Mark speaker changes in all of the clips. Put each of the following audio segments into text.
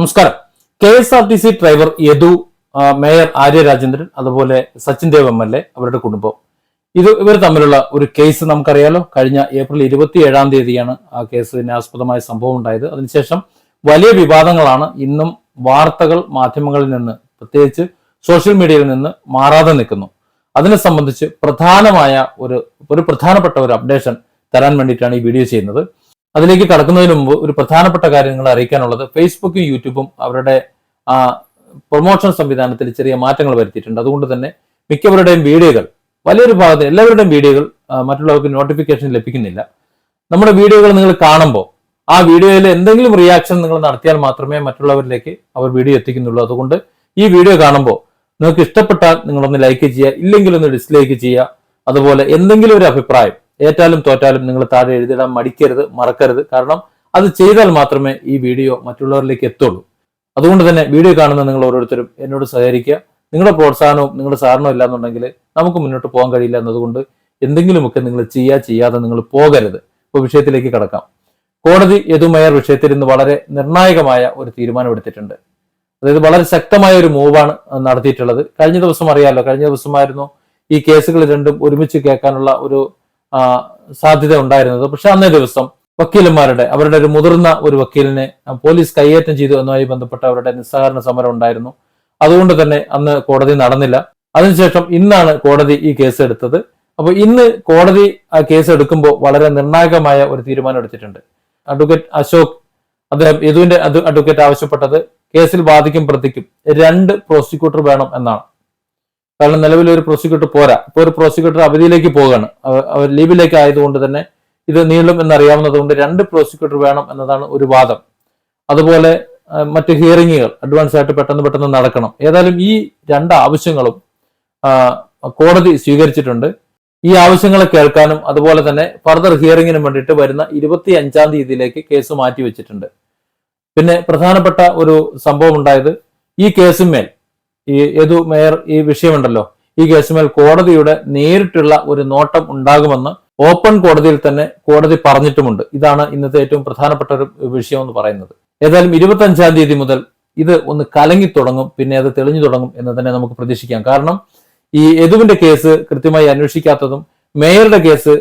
Speaker 1: നമസ്കാരം. K S R T C driver Yadu mayor Arya Rajendran അതുപോലെ Sachin Dev M L A അവരുടെ കുടുംബം. ഇത് ഇവർ തമ്മിലുള്ള ഒരു കേസ് നമുക്കറിയാലോ. കഴിഞ്ഞ ഏപ്രിൽ ഇരുപത്തി ഏഴാം തീയതിയാണ് ആ കേസിന് ആസ്പദമായ സംഭവം ഉണ്ടായത്. അതിനുശേഷം വലിയ വിവാദങ്ങളാണ് ഇന്നും വാർത്തകൾ മാധ്യമങ്ങളിൽ നിന്ന് പ്രത്യേകിച്ച് സോഷ്യൽ മീഡിയയിൽ നിന്ന് മാറാതെ നിൽക്കുന്നു. അതിനെ സംബന്ധിച്ച് പ്രധാനമായ ഒരു ഒരു പ്രധാനപ്പെട്ട ഒരു അപ്ഡേഷൻ തരാൻ വേണ്ടിയിട്ടാണ് ഈ വീഡിയോ ചെയ്യുന്നത്. അതിലേക്ക് കടക്കുന്നതിന് മുമ്പ് ഒരു പ്രധാനപ്പെട്ട കാര്യം നിങ്ങൾ അറിയിക്കാനുള്ളത്. ഫേസ്ബുക്കും യൂട്യൂബും അവരുടെ ആ പ്രൊമോഷൻ സംവിധാനത്തിൽ ചെറിയ മാറ്റങ്ങൾ വരുത്തിയിട്ടുണ്ട്. അതുകൊണ്ട് തന്നെ മിക്കവരുടെയും വീഡിയോകൾ വലിയൊരു ഭാഗത്ത് എല്ലാവരുടെയും വീഡിയോകൾ മറ്റുള്ളവർക്ക് നോട്ടിഫിക്കേഷൻ ലഭിക്കുന്നില്ല. നമ്മുടെ വീഡിയോകൾ നിങ്ങൾ കാണുമ്പോൾ ആ വീഡിയോയിൽ എന്തെങ്കിലും റിയാക്ഷൻ നിങ്ങൾ നടത്തിയാൽ മാത്രമേ മറ്റുള്ളവരിലേക്ക് അവർ വീഡിയോ എത്തിക്കുന്നുള്ളൂ. അതുകൊണ്ട് ഈ വീഡിയോ കാണുമ്പോൾ നിങ്ങൾക്ക് ഇഷ്ടപ്പെട്ടാൽ നിങ്ങളൊന്ന് ലൈക്ക് ചെയ്യുക ഇല്ലെങ്കിൽ ഒന്ന് ഡിസ്ലൈക്ക് ചെയ്യുക. അതുപോലെ എന്തെങ്കിലും ഒരു അഭിപ്രായം ഏറ്റാലും തോറ്റാലും നിങ്ങൾ താഴെ എഴുതിടാൻ മടിക്കരുത് മറക്കരുത്. കാരണം അത് ചെയ്താൽ മാത്രമേ ഈ വീഡിയോ മറ്റുള്ളവരിലേക്ക് എത്തുള്ളൂ. അതുകൊണ്ട് തന്നെ വീഡിയോ കാണുന്ന നിങ്ങൾ ഓരോരുത്തരും എന്നോട് സഹകരിക്കുക. നിങ്ങളുടെ പ്രോത്സാഹനവും നിങ്ങളുടെ സഹകരണവും ഇല്ലാന്നുണ്ടെങ്കിൽ നമുക്ക് മുന്നോട്ട് പോകാൻ കഴിയില്ല എന്നതുകൊണ്ട് എന്തെങ്കിലുമൊക്കെ നിങ്ങൾ ചെയ്യാ ചെയ്യാതെ നിങ്ങൾ പോകരുത്. ഇപ്പോൾ വിഷയത്തിലേക്ക് കടക്കാം. കോടതി യദുമയർ വിഷയത്തിൽ ഇന്ന് വളരെ നിർണായകമായ ഒരു തീരുമാനമെടുത്തിട്ടുണ്ട് അതായത് വളരെ ശക്തമായ ഒരു മൂവാണ് നടത്തിയിട്ടുള്ളത്. കഴിഞ്ഞ ദിവസം അറിയാമല്ലോ കഴിഞ്ഞ ദിവസമായിരുന്നു ഈ കേസുകൾ രണ്ടും ഒരുമിച്ച് കേൾക്കാനുള്ള ഒരു സാധ്യത ഉണ്ടായിരുന്നത്. പക്ഷെ അന്നേ ദിവസം വക്കീലന്മാരുടെ അവരുടെ ഒരു മുതിർന്ന ഒരു വക്കീലിനെ പോലീസ് കൈയേറ്റം ചെയ്തു എന്നതുമായി ബന്ധപ്പെട്ട അവരുടെ നിസ്സഹകരണ സമരം ഉണ്ടായിരുന്നു. അതുകൊണ്ട് തന്നെ അന്ന് കോടതി നടന്നില്ല. അതിനുശേഷം ഇന്നാണ് കോടതി ഈ കേസ് എടുത്തത്. അപ്പോൾ ഇന്ന് കോടതി ആ കേസ് എടുക്കുമ്പോൾ വളരെ നിർണായകമായ ഒരു തീരുമാനം എടുത്തിട്ടുണ്ട്. അഡ്വക്കേറ്റ് അശോക് അദ്ദേഹം യദുവിന്റെ അഡ്വക്കേറ്റ് ആവശ്യപ്പെട്ടത് കേസിൽ വാദിക്കും പ്രതിക്കും രണ്ട് പ്രോസിക്യൂട്ടർ വേണം എന്നാണ്. കാരണം നിലവിൽ ഒരു പ്രോസിക്യൂട്ടർ പോരാ. ഇപ്പൊ ഒരു പ്രോസിക്യൂട്ടർ അവധിയിലേക്ക് അവ- അവർ ലീവിലേക്ക് ആയതുകൊണ്ട് തന്നെ ഇത് നീളും എന്നറിയാവുന്നത് കൊണ്ട് രണ്ട് പ്രോസിക്യൂട്ടർ വേണം എന്നതാണ് ഒരു വാദം. അതുപോലെ മറ്റ് ഹിയറിങ്ങുകൾ അഡ്വാൻസ് ആയിട്ട് പെട്ടെന്ന് പെട്ടെന്ന് നടക്കണം. ഏതായാലും ഈ രണ്ട് ആവശ്യങ്ങളും കോടതി സ്വീകരിച്ചിട്ടുണ്ട്. ഈ ആവശ്യങ്ങളെ കേൾക്കാനും അതുപോലെ തന്നെ ഫർദർ ഹിയറിങ്ങിനും വേണ്ടിയിട്ട് വരുന്ന ഇരുപത്തി അഞ്ചാം തീയതിയിലേക്ക് കേസ് മാറ്റി വെച്ചിട്ടുണ്ട് പിന്നെ പ്രധാനപ്പെട്ട ഒരു സംഭവം ഉണ്ടായത് ഈ കേസിന്മേൽ ഈ യദു മേയർ ഈ വിഷയമുണ്ടല്ലോ. ഈ കേസുമേൽ കോടതിയുടെ നേരിട്ടുള്ള ഒരു നോട്ടം ഉണ്ടാകുമെന്ന് ഓപ്പൺ കോടതിയിൽ തന്നെ കോടതി പറഞ്ഞിട്ടുമുണ്ട്. ഇതാണ് ഇന്നത്തെ ഏറ്റവും പ്രധാനപ്പെട്ട ഒരു വിഷയം എന്ന് പറയുന്നത്. ഏതായാലും ഇരുപത്തി അഞ്ചാം തീയതി മുതൽ ഇത് ഒന്ന് കലങ്ങി തുടങ്ങും പിന്നെ അത് തെളിഞ്ഞു തുടങ്ങും എന്ന് തന്നെ നമുക്ക് പ്രതീക്ഷിക്കാം. കാരണം ഈ യദുവിന്റെ കേസ് കൃത്യമായി അന്വേഷിക്കാത്തതും മേയറുടെ കേസ്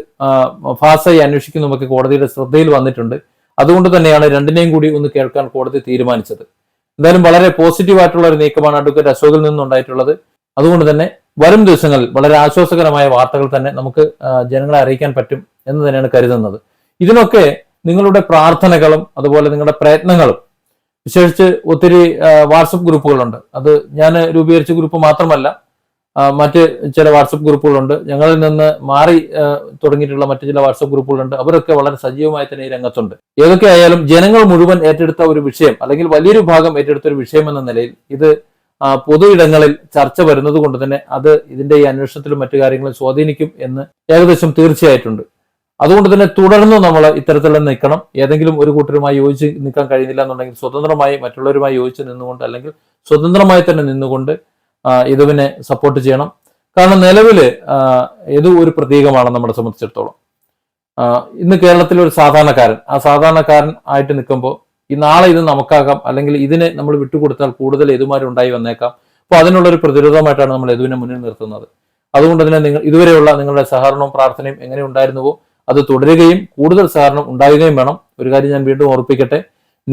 Speaker 1: ഫാസായി അന്വേഷിക്കുന്നതുമൊക്കെ കോടതിയുടെ ശ്രദ്ധയിൽ വന്നിട്ടുണ്ട്. അതുകൊണ്ട് തന്നെയാണ് രണ്ടിനെയും കൂടി ഒന്ന് കേൾക്കാൻ കോടതി തീരുമാനിച്ചത്. എന്തായാലും വളരെ പോസിറ്റീവ് ആയിട്ടുള്ള ഒരു നീക്കമാണ് അഡ്വക്കേറ്റ് അശോകിൽ നിന്നുണ്ടായിട്ടുള്ളത്. അതുകൊണ്ട് തന്നെ വരും ദിവസങ്ങളിൽ വളരെ ആശ്വാസകരമായ വാർത്തകൾ തന്നെ നമുക്ക് ജനങ്ങളെ അറിയിക്കാൻ പറ്റും എന്ന് തന്നെയാണ് കരുതുന്നത്. ഇതിനൊക്കെ നിങ്ങളുടെ പ്രാർത്ഥനകളും അതുപോലെ നിങ്ങളുടെ പ്രയത്നങ്ങളും വിശേഷിച്ച് ഒത്തിരി വാട്സപ്പ് ഗ്രൂപ്പുകളുണ്ട്. അത് ഞാൻ രൂപീകരിച്ച ഗ്രൂപ്പ് മാത്രമല്ല മറ്റ് ചില വാട്സപ്പ് ഗ്രൂപ്പുകളുണ്ട്. ഞങ്ങളിൽ നിന്ന് മാറി തുടങ്ങിയിട്ടുള്ള മറ്റു ചില വാട്സപ്പ് ഗ്രൂപ്പുകളുണ്ട്. അവരൊക്കെ വളരെ സജീവമായി തന്നെ ഈ രംഗത്തുണ്ട്. ഏതൊക്കെ ആയാലും ജനങ്ങൾ മുഴുവൻ ഏറ്റെടുത്ത ഒരു വിഷയം അല്ലെങ്കിൽ വലിയൊരു ഭാഗം ഏറ്റെടുത്ത ഒരു വിഷയം എന്ന നിലയിൽ ഇത് പൊതു ഇടങ്ങളിൽ ചർച്ച വരുന്നത് കൊണ്ട് തന്നെ അത് ഇതിന്റെ ഈ അന്വേഷണത്തിലും മറ്റു കാര്യങ്ങളും സ്വാധീനിക്കും എന്ന് ഏകദേശം തീർച്ചയായിട്ടുണ്ട്. അതുകൊണ്ട് തന്നെ തുടർന്ന് നമ്മൾ ഇത്തരത്തിലുള്ള നിൽക്കണം. ഏതെങ്കിലും ഒരു കൂട്ടരുമായി യോജിച്ച് നിൽക്കാൻ കഴിയുന്നില്ല എന്നുണ്ടെങ്കിൽ സ്വതന്ത്രമായി മറ്റുള്ളവരുമായി യോജിച്ച് നിന്നുകൊണ്ട് അല്ലെങ്കിൽ സ്വതന്ത്രമായി തന്നെ നിന്നുകൊണ്ട് യദുവിനെ സപ്പോർട്ട് ചെയ്യണം. കാരണം നിലവിൽ യദു ഒരു പ്രതീകമാണ് നമ്മളെ സംബന്ധിച്ചിടത്തോളം. ഇന്ന് കേരളത്തിലെ ഒരു സാധാരണക്കാരൻ ആ സാധാരണക്കാരൻ ആയിട്ട് നിൽക്കുമ്പോൾ ഈ നാളെ ഇത് നമുക്കാകാം അല്ലെങ്കിൽ ഇതിനെ നമ്മൾ വിട്ടുകൊടുത്താൽ കൂടുതൽ യദുമാരുണ്ടായി വന്നേക്കാം. അപ്പോൾ അതിനുള്ള ഒരു പ്രതിരോധമായിട്ടാണ് നമ്മൾ യദുവിനെ മുന്നിൽ നിർത്തുന്നത്. അതുകൊണ്ട് തന്നെ നിങ്ങൾ ഇതുവരെയുള്ള നിങ്ങളുടെ സഹകരണവും പ്രാർത്ഥനയും എങ്ങനെ ഉണ്ടായിരുന്നുവോ അത് തുടരുകയും കൂടുതൽ സഹകരണം ഉണ്ടാവുകയും വേണം. ഒരു കാര്യം ഞാൻ വീണ്ടും ഓർപ്പിക്കട്ടെ.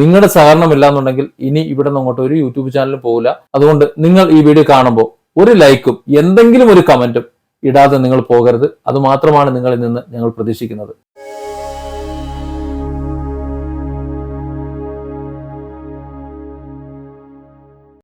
Speaker 1: നിങ്ങളുടെ സഹകരണം ഇല്ലാന്നുണ്ടെങ്കിൽ ഇനി ഇവിടെ നിന്ന് അങ്ങോട്ട് ഒരു യൂട്യൂബ് ചാനലും പോകില്ല അതുകൊണ്ട് നിങ്ങൾ ഈ വീഡിയോ കാണുമ്പോൾ ഒരു ലൈക്കും എന്തെങ്കിലും ഒരു കമന്റും ഇടാതെ നിങ്ങൾ പോകരുത്. അത് മാത്രമാണ് നിങ്ങളിൽ നിന്ന് ഞങ്ങൾ പ്രതീക്ഷിക്കുന്നത്.